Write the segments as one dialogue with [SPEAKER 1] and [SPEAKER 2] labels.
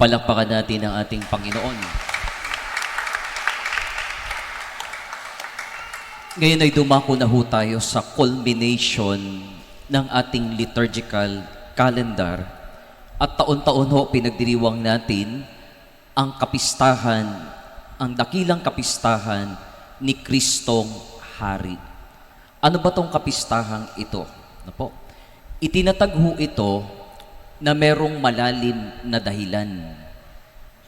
[SPEAKER 1] Palakpakan natin ang ating Panginoon. Ngayon ay dumako na ho tayo sa culmination ng ating liturgical calendar at taon-taon ho pinagdiriwang natin ang kapistahan, ang dakilang kapistahan ni Kristong Hari. Ano ba tong kapistahang ito? Ano po? Itinatag ho ito na merong malalim na dahilan.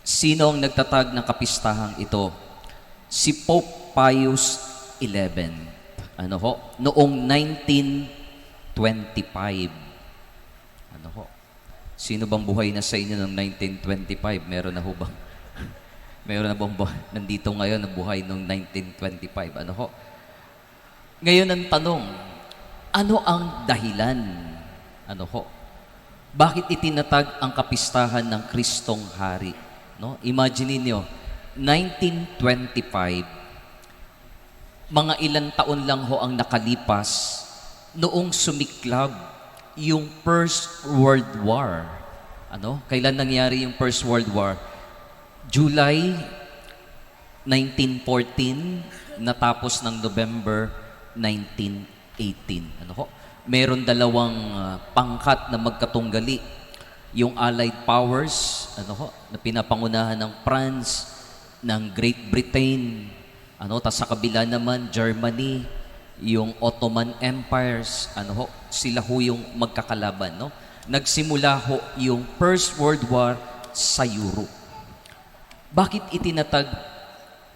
[SPEAKER 1] Sino ang nagtatag ng kapistahang ito? Si Pope Pius XI. Ano ho? Noong 1925. Ano ho? Sino bang buhay na sa inyo noong 1925? Meron na ho bang? Meron na bang bu- nandito ngayon na buhay noong 1925? Ano ho? Ngayon ang tanong, ano ang dahilan? Ano ho? Bakit itinatag ang kapistahan ng Kristong Hari? No? Imagine niyo, 1925, mga ilang taon lang ho ang nakalipas noong sumiklab yung First World War. Ano? Kailan nangyari yung First World War? July 1914, natapos ng November 1918. Ano ho? Meron dalawang ah, pangkat na magkatunggali. Yung Allied Powers, ano ho, na pinapangunahan ng France, ng Great Britain, ano, tas sa kabila naman, Germany, yung Ottoman Empires, ano ho, sila ho yung magkakalaban, no? Nagsimula ho yung First World War sa Europe. Bakit itinatag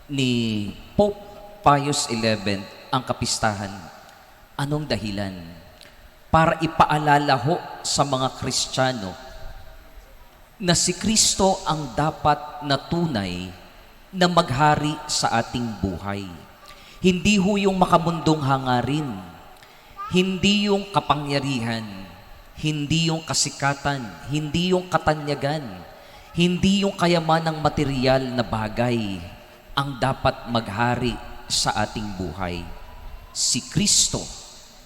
[SPEAKER 1] ni Pope Pius XI ang kapistahan? Anong dahilan? Para ipaalala ho sa mga Kristiyano na si Kristo ang dapat na tunay na maghari sa ating buhay. Hindi ho yung makamundong hangarin, hindi yung kapangyarihan, hindi yung kasikatan, hindi yung katanyagan, hindi yung kayamanang material na bagay ang dapat maghari sa ating buhay. Si Kristo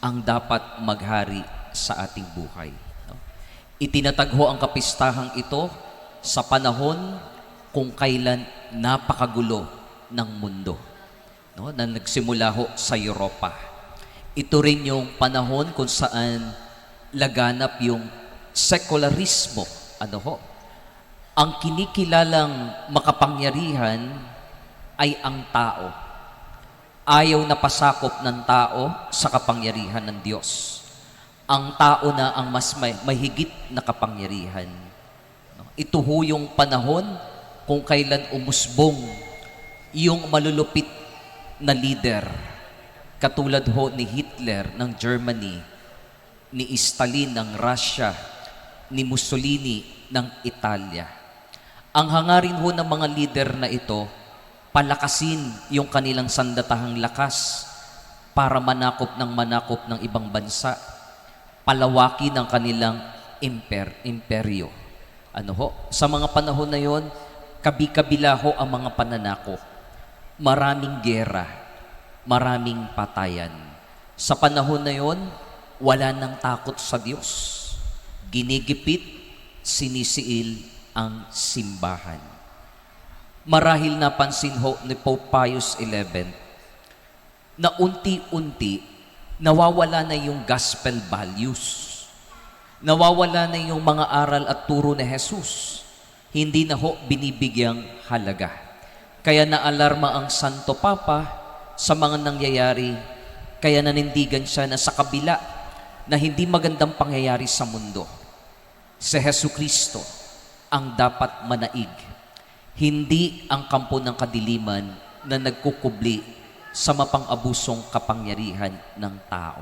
[SPEAKER 1] ang dapat maghari sa ating buhay. No? Itinatag ho ang kapistahang ito sa panahon kung kailan napakagulo ng mundo no, na nagsimula ho sa Europa. Ito rin yung panahon kung saan laganap yung sekularismo. Ano ho? Ang kinikilalang makapangyarihan ay ang tao. Ayaw na pasakop ng tao sa kapangyarihan ng Diyos. Ang tao na ang mas may, mahigit na kapangyarihan. Ito ho yung panahon kung kailan umusbong yung malulupit na leader katulad ho ni Hitler ng Germany, ni Stalin ng Russia, ni Mussolini ng Italia. Ang hangarin ho ng mga leader na ito, palakasin yung kanilang sandatahang lakas para manakop ng manakop ng ibang bansa, palawakin ang kanilang imper, imperyo. Ano ho? Sa mga panahon na yon, kabi-kabila ho ang mga pananakop. Maraming gera, maraming patayan. Sa panahon na yon, wala nang takot sa Diyos. Ginigipit, sinisiil ang simbahan. Marahil napansin ho ni Pope Pius XI na unti-unti nawawala na yung gospel values. Nawawala na yung mga aral at turo ni Jesus. Hindi na ho binibigyang halaga. Kaya naalarma ang Santo Papa sa mga nangyayari. Kaya nanindigan siya na sa kabila na hindi magandang pangyayari sa mundo, si Heso Kristo ang dapat manaig. Hindi ang kampo ng kadiliman na nagkukubli sa mapang-abusong kapangyarihan ng tao.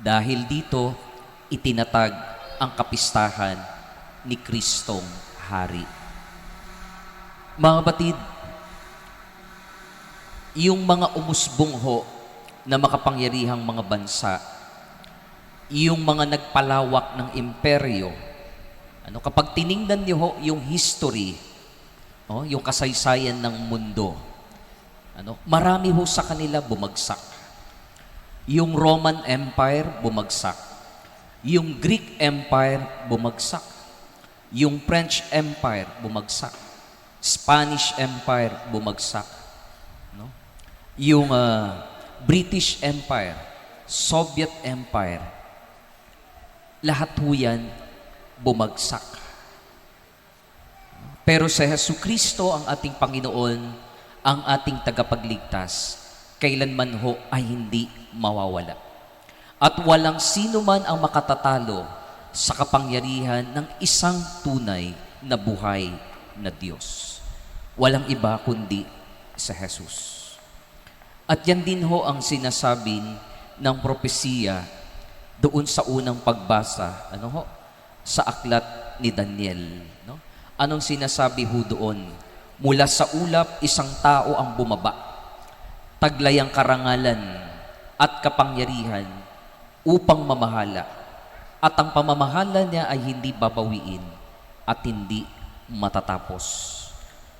[SPEAKER 1] Dahil dito, itinatag ang kapistahan ni Kristong Hari. Mga batid, yung mga umusbong ho na makapangyarihang mga bansa, yung mga nagpalawak ng imperyo, ano, kapag tiningnan niyo ho yung history, oh, yung kasaysayan ng mundo, ano, marami ho sa kanila bumagsak. Yung Roman Empire bumagsak. Yung Greek Empire bumagsak. Yung French Empire, bumagsak. Spanish Empire, bumagsak. No? Yung ah, British Empire, Soviet Empire, lahat ho yan bumagsak. Pero sa Heso Kristo ang ating Panginoon, ang ating tagapagligtas, kailanman ho ay hindi mawawala. At walang sino man ang makatatalo sa kapangyarihan ng isang tunay na buhay na Diyos. Walang iba kundi sa Jesus. At yan din ho ang sinasabi ng propesiya doon sa unang pagbasa, ano ho, sa aklat ni Daniel. No? Anong sinasabi ho doon? Mula sa ulap, isang tao ang bumaba. Taglay ang karangalan at kapangyarihan upang mamahala. At ang pamamahala niya ay hindi babawiin at hindi matatapos.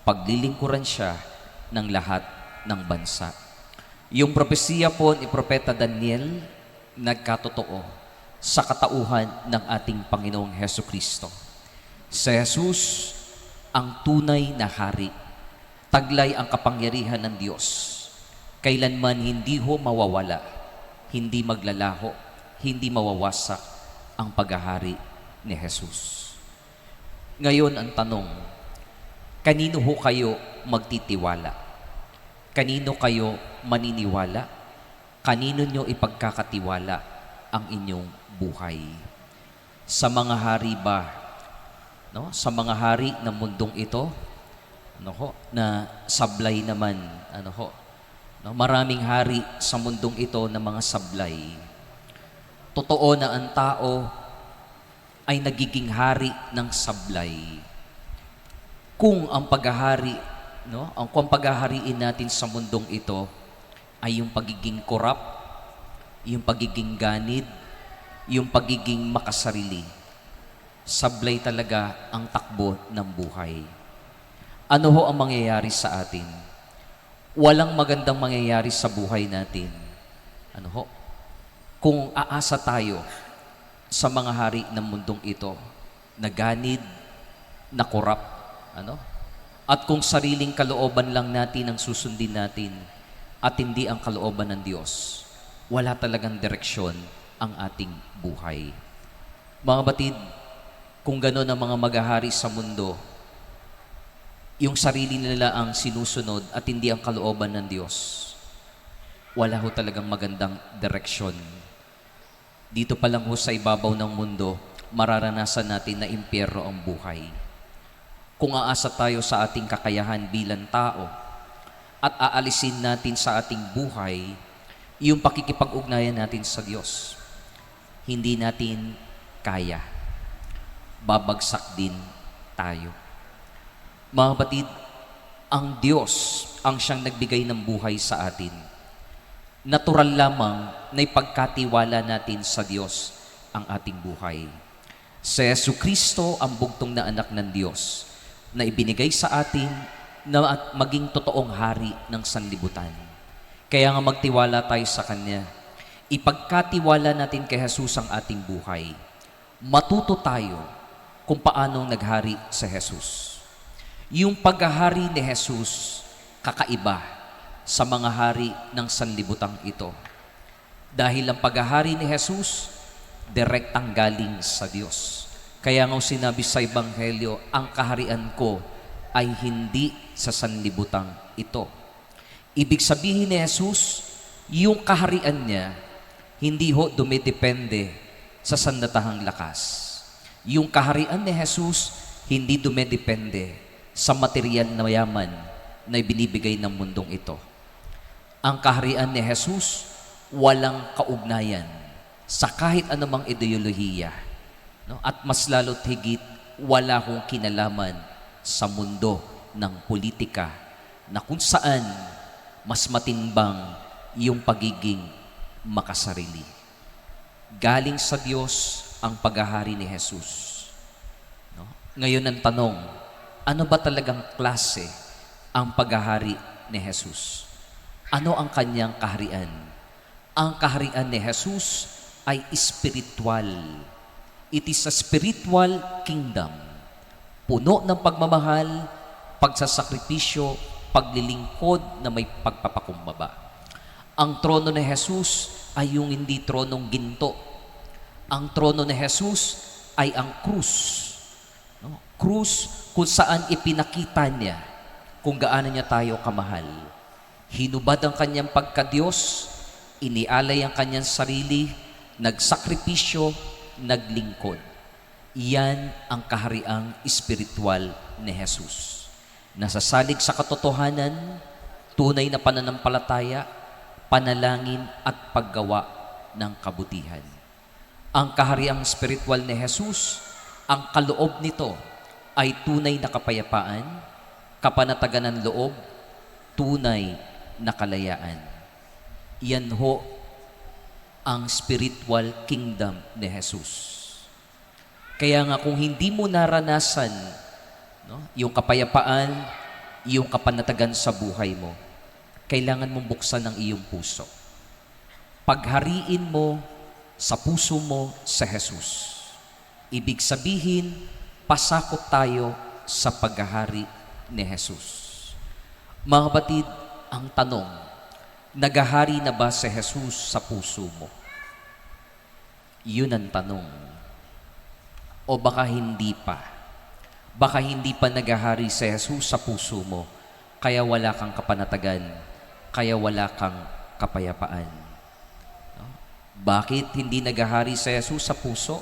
[SPEAKER 1] Paglilingkuran siya ng lahat ng bansa. Yung propesiya po ni Propeta Daniel, nagkatotoo sa katauhan ng ating Panginoong Heso Kristo. Sa Jesus, ang tunay na hari. Taglay ang kapangyarihan ng Diyos. Kailanman hindi ho mawawala, hindi maglalaho, hindi mawawasak ang paghahari ni Jesus. Ngayon ang tanong, kanino ho kayo magtitiwala? Kanino kayo maniniwala? Kanino nyo ipagkakatiwala ang inyong buhay? Sa mga hari ba? No? Sa mga hari ng mundong ito? Ano ho? Na sablay naman. Ano ho? No? Maraming hari sa mundong ito na mga sablay. Totoo na ang tao ay nagiging hari ng sablay. Kung ang paghahari, no, ang kung paghahariin natin sa mundong ito ay yung pagiging korap, yung pagiging ganid, yung pagiging makasarili. Sablay talaga ang takbo ng buhay. Ano ho ang mangyayari sa atin? Walang magandang mangyayari sa buhay natin. Ano ho? Kung aasa tayo sa mga hari ng mundong ito, na ganid, na korap, ano? At kung sariling kalooban lang natin ang susundin natin at hindi ang kalooban ng Diyos, wala talagang direksyon ang ating buhay. Mga batid, kung gano'n ang mga maghahari sa mundo, yung sarili nila ang sinusunod at hindi ang kalooban ng Diyos, wala ho talagang magandang direksyon. Dito pa lang ho sa ibabaw ng mundo, mararanasan natin na impyerno ang buhay. Kung aasa tayo sa ating kakayahan bilang tao at aalisin natin sa ating buhay yung pakikipag-ugnayan natin sa Diyos, hindi natin kaya. Babagsak din tayo. Mga batid, ang Diyos ang siyang nagbigay ng buhay sa atin. Natural lamang na ipagkatiwala natin sa Diyos ang ating buhay. Sa Yesu Kristo ang bugtong na anak ng Diyos na ibinigay sa atin na maging totoong hari ng sanlibutan. Kaya nga magtiwala tayo sa Kanya. Ipagkatiwala natin kay Jesus ang ating buhay. Matuto tayo kung paanong naghari sa Jesus. Yung paghahari ni Jesus, kakaiba sa mga hari ng sanlibutang ito. Dahil ang paghahari ni Jesus, direktang galing sa Diyos. Kaya nga sinabi sa Ebanghelyo, ang kaharian ko ay hindi sa sanlibutang ito. Ibig sabihin ni Jesus, yung kaharian niya, hindi ho dumidepende sa sandatahang lakas. Yung kaharian ni Jesus, hindi dumidepende sa material na yaman na ibinibigay ng mundong ito. Ang kaharian ni Jesus, walang kaugnayan sa kahit anumang ideolohiya. No? At mas lalo't higit, wala kong kinalaman sa mundo ng politika na kung saan mas matimbang yung pagiging makasarili. Galing sa Diyos ang paghahari ni Jesus. No? Ngayon ang tanong, ano ba talagang klase ang paghahari ni Jesus? Ano ang kanyang kaharian? Ang kaharian ni Jesus ay spiritual. It is a spiritual kingdom. Puno ng pagmamahal, pagsasakripisyo, paglilingkod na may pagpapakumbaba. Ang trono ni Jesus ay yung hindi tronong ginto. Ang trono ni Jesus ay ang krus. No? Krus kung saan ipinakita niya kung gaano niya tayo kamahal. Hinubad ang kanyang pagkadiyos, inialay ang kanyang sarili, nagsakripisyo, naglingkod. Iyan ang kahariang espiritual ni Jesus. Nasasalig sa katotohanan, tunay na pananampalataya, panalangin at paggawa ng kabutihan. Ang kahariang spiritual ni Jesus, ang kaloob nito ay tunay na kapayapaan, kapanatagan ng loob, tunay na kalayaan. Yan ho ang spiritual kingdom ni Jesus. Kaya nga kung hindi mo naranasan no, yung kapayapaan, yung kapanatagan sa buhay mo, kailangan mong buksan ang iyong puso. Paghariin mo sa puso mo sa Jesus. Ibig sabihin, pasakop tayo sa paghahari ni Jesus. Mga kapatid, ang tanong, nagahari na ba si Jesus sa puso mo? Yun ang tanong. O baka hindi pa? Baka hindi pa nagahari si Jesus sa puso mo, kaya wala kang kapanatagan, kaya wala kang kapayapaan. Bakit hindi nagahari si Jesus sa puso?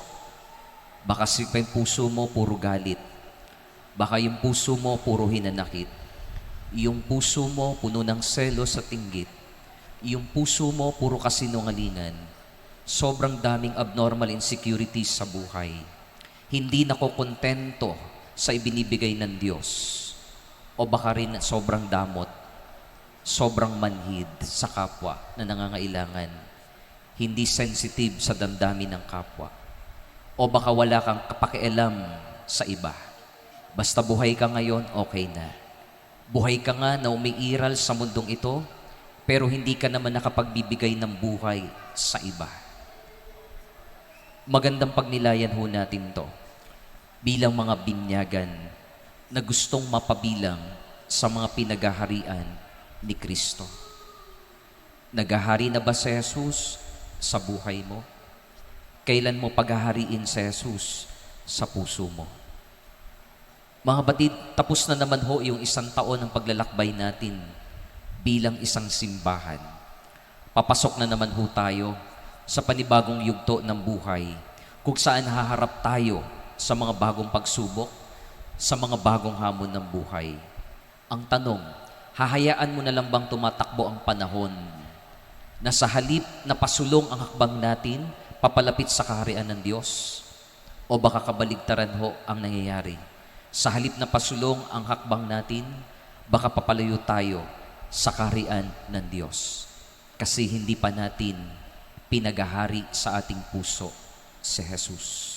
[SPEAKER 1] Baka yung puso mo puro galit. Baka yung puso mo puro hinanakit. Yung puso mo puno ng selos at inggit. Yung puso mo puro kasinungalingan. Sobrang daming abnormal insecurities sa buhay. Hindi nakokontento sa ibinibigay ng Diyos. O baka rin sobrang damot, sobrang manhid sa kapwa na nangangailangan. Hindi sensitive sa damdamin ng kapwa. O baka wala kang kapakialam sa iba. Basta buhay ka ngayon, okay na. Buhay ka nga na umiiral sa mundong ito, pero hindi ka naman nakapagbibigay ng buhay sa iba. Magandang pagnilayan ho natin to bilang mga binyagan na gustong mapabilang sa mga pinagaharian ni Kristo. Nagahari na ba si Jesus sa buhay mo? Kailan mo paghahariin si Jesus sa puso mo? Mga batid, tapos na naman ho yung isang taon ng paglalakbay natin bilang isang simbahan. Papasok na naman ho tayo sa panibagong yugto ng buhay kung saan haharap tayo sa mga bagong pagsubok, sa mga bagong hamon ng buhay. Ang tanong, hahayaan mo na lang bang tumatakbo ang panahon na sa halip na pasulong ang hakbang natin, papalapit sa kaharian ng Diyos? O baka kabaligtaran ho ang nangyayari? Sa halip na pasulong ang hakbang natin, baka papalayo tayo sa kaharian ng Diyos. Kasi hindi pa natin pinagahari sa ating puso si Jesus.